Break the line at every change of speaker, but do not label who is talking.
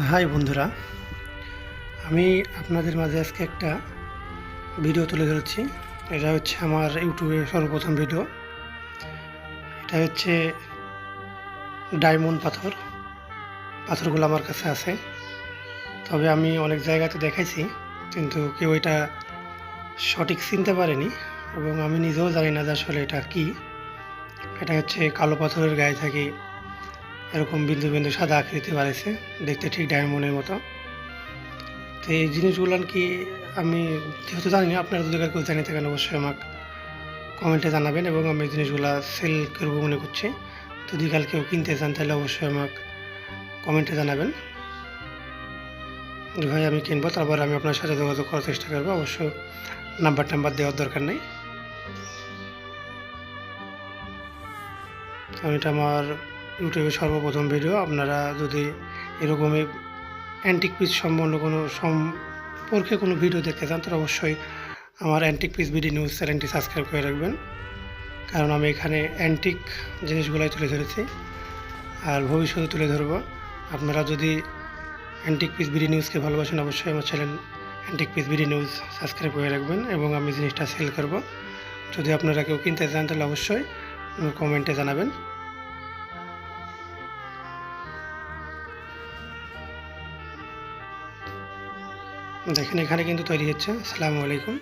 High বন্ধুরা, আমি আপনাদের মাঝে আজকে একটা ভিডিও তুলে ধরেছি। এটা হচ্ছে আমার ইউটিউবের সর্বপ্রথম ভিডিও। এটা হচ্ছে ডায়মন্ড পাথর। পাথরগুলো আমার কাছে আছে। তবে আমি অনেক জায়গাতে দেখাইছি, কিন্তু কেউ এটা সঠিক চিনতে পারেনি এবং আমি নিজেও জানি না যে আসলে এটা কি। এটা হচ্ছে কালো পাথরের গায়ে থাকে এরকম বিন্দু বিন্দু সাদা আকৃতি বাড়াইছে দেখতে ঠিক ডায়মন্ডের মতো। তো এই জিনিসগুলো কি আমি যেহেতু জানি না, আপনারা যদি কেউ জানি থাকেন অবশ্যই আমাকে কমেন্টে জানাবেন এবং আমি এই জিনিসগুলো সেল করব মনে করছি। যদি কাল কেউ কিনতে চান তাহলে অবশ্যই আমাকে কমেন্টে জানাবেন। ভাই, আমি কিনবো, তারপর আমি আপনার সাথে যোগাযোগ করার চেষ্টা করব। অবশ্য নাম্বার টাম্বার দেওয়ার দরকার নেই। কারণ এটা আমার ইউটিউবে সর্বপ্রথম ভিডিও, আপনারা যদি এরকমই অ্যান্টিক পিস সম্বন্ধে কোনো সম্পর্কে কোনো ভিডিও দেখতে চান, তাহলে অবশ্যই আমার অ্যান্টিক পিস বিডি নিউজ চ্যানেলটি সাবস্ক্রাইব করে রাখবেন। কারণ আমি এখানে অ্যান্টিক জিনিসগুলাই তুলে ধরেছি, আর ভবিষ্যতে তুলে ধরবো। আপনারা যদি অ্যান্টিক পিস বিডি নিউজকে ভালোবাসেন, অবশ্যই আমার channel antique piece BD news subscribe করে রাখবেন এবং আমি জিনিসটা সেল করব। যদি আপনারা কেউ কিনতে চান, তাহলে অবশ্যই কমেন্টে জানাবেন। দেখেন এখানে কিন্তু তৈরি হচ্ছে। আসসালামু আলাইকুম।